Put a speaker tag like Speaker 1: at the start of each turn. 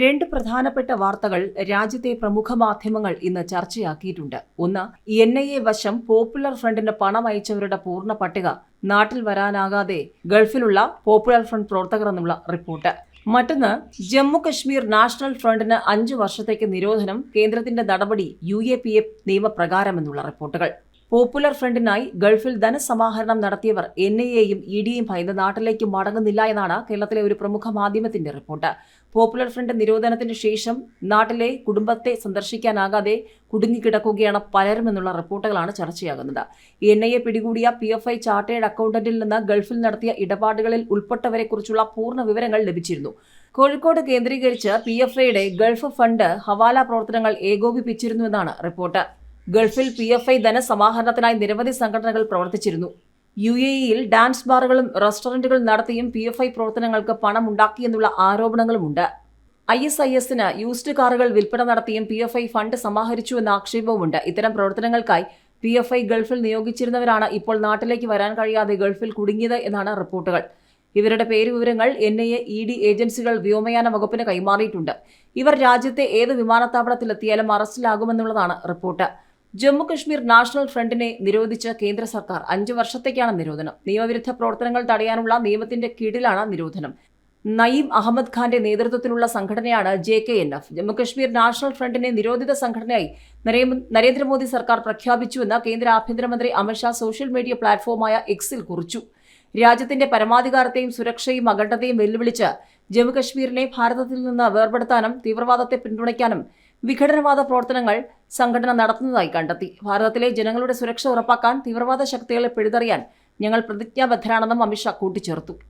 Speaker 1: രണ്ട് പ്രധാനപ്പെട്ട വാർത്തകൾ രാജ്യത്തെ പ്രമുഖ മാധ്യമങ്ങൾ ഇന്ന് ചർച്ചയാക്കിയിട്ടുണ്ട്. ഒന്ന് എൻ ഐ എ വശം പോപ്പുലർ ഫ്രണ്ടിന് പണം അയച്ചവരുടെ പൂർണ പട്ടിക നാട്ടിൽ വരാനാകാതെ ഗൾഫിലുള്ള പോപ്പുലർ ഫ്രണ്ട് പ്രവർത്തകർ എന്നുള്ള റിപ്പോർട്ട്. മറ്റൊന്ന് ജമ്മു കശ്മീർ നാഷണൽ ഫ്രണ്ടിന് അഞ്ചു വർഷത്തേക്ക് നിരോധനം കേന്ദ്രത്തിന്റെ നടപടി യു എ പി എ നിയമപ്രകാരമെന്നുള്ള റിപ്പോർട്ടുകൾ. പോപ്പുലർ ഫ്രണ്ടിനായി ഗൾഫിൽ ധനസമാഹരണം നടത്തിയവർ എൻ ഐ എയും ഇ ഡിയും ഭയന്ന് നാട്ടിലേക്ക് മടങ്ങുന്നില്ല എന്നാണ് കേരളത്തിലെ ഒരു പ്രമുഖ മാധ്യമത്തിന്റെ റിപ്പോർട്ട്. പോപ്പുലർ ഫ്രണ്ട് നിരോധനത്തിന് ശേഷം നാട്ടിലെ കുടുംബത്തെ സന്ദർശിക്കാനാകാതെ കുടുങ്ങിക്കിടക്കുകയാണ് പലരും എന്നുള്ള റിപ്പോർട്ടുകളാണ് ചർച്ചയാകുന്നത്. എൻ ഐ എ പിടികൂടിയ പി എഫ് ഐ ചാർട്ടേഡ് അക്കൗണ്ടന്റിൽ നിന്ന് ഗൾഫിൽ നടത്തിയ ഇടപാടുകളിൽ ഉൾപ്പെട്ടവരെക്കുറിച്ചുള്ള പൂർണ വിവരങ്ങൾ ലഭിച്ചിരുന്നു. കോഴിക്കോട് കേന്ദ്രീകരിച്ച് പി എഫ് ഐയുടെ ഗൾഫ് ഫണ്ട് ഹവാല പ്രവർത്തനങ്ങൾ ഏകോപിപ്പിച്ചിരുന്നുവെന്നാണ് റിപ്പോർട്ട്. ഗൾഫിൽ പി എഫ് ഐ ധനസമാഹരണത്തിനായി നിരവധി സംഘടനകൾ പ്രവർത്തിച്ചിരുന്നു. യു എ ഇയിൽ ഡാൻസ് ബാറുകളും റെസ്റ്റോറന്റുകളും നടത്തിയും പി എഫ് ഐ പ്രവർത്തനങ്ങൾക്ക് പണം ഉണ്ടാക്കിയെന്നുള്ള ആരോപണങ്ങളുമുണ്ട്. ഐ എസ് ഐ എസിന് യൂസ്ഡ് കാറുകൾ വിൽപ്പന നടത്തിയും പി എഫ് ഐ ഫണ്ട് സമാഹരിച്ചുവെന്ന ആക്ഷേപവുമുണ്ട്. ഇത്തരം പ്രവർത്തനങ്ങൾക്കായി പി എഫ് ഐ ഗൾഫിൽ നിയോഗിച്ചിരുന്നവരാണ് ഇപ്പോൾ നാട്ടിലേക്ക് വരാൻ കഴിയാതെ ഗൾഫിൽ കുടുങ്ങിയത് എന്നാണ് റിപ്പോർട്ടുകൾ. ഇവരുടെ പേരുവിവരങ്ങൾ N I A E D ഏജൻസികൾ വ്യോമയാന വകുപ്പിന് കൈമാറിയിട്ടുണ്ട്. ഇവർ രാജ്യത്തെ ഏത് വിമാനത്താവളത്തിലെത്തിയാലും അറസ്റ്റിലാകുമെന്നുള്ളതാണ് റിപ്പോർട്ട്. ജമ്മു കശ്മീർ നാഷണൽ ഫ്രണ്ടിനെ നിരോധിച്ച കേന്ദ്ര സർക്കാർ അഞ്ചു വർഷത്തേക്കാണ് നിരോധനം. നിയമവിരുദ്ധ പ്രവർത്തനങ്ങൾ തടയാനുള്ള നിയമത്തിന്റെ കീഴിലാണ് നിരോധനം. നയീം അഹമ്മദ് ഖാന്റെ നേതൃത്വത്തിലുള്ള സംഘടനയാണ് J K N F. Jammu Kashmir national ഫ്രണ്ടിനെ നിരോധിത സംഘടനയായി നരേ- നരേന്ദ്രമോദി സർക്കാർ പ്രഖ്യാപിച്ചുവെന്ന് കേന്ദ്ര ആഭ്യന്തരമന്ത്രി അമിത്ഷാ സോഷ്യൽ മീഡിയ പ്ലാറ്റ്ഫോമായ എക്സിൽ കുറിച്ചു. രാജ്യത്തിന്റെ പരമാധികാരത്തെയും സുരക്ഷയും അഖണ്ഡതയും വെല്ലുവിളിച്ച് ജമ്മുകശ്മീരിനെ ഭാരതത്തിൽ നിന്ന് വേർപെടുത്താനും തീവ്രവാദത്തെ പിന്തുണയ്ക്കാനും വിഘടനവാദ പ്രവർത്തനങ്ങൾ സംഘടന നടത്തുന്നതായി കണ്ടെത്തി. ഭാരതത്തിലെ ജനങ്ങളുടെ സുരക്ഷ ഉറപ്പാക്കാൻ തീവ്രവാദ ശക്തികളെ പിഴുതെറിയാൻ ഞങ്ങൾ പ്രതിജ്ഞാബദ്ധരാണെന്നും അമിത്ഷാ കൂട്ടിച്ചേർത്തു.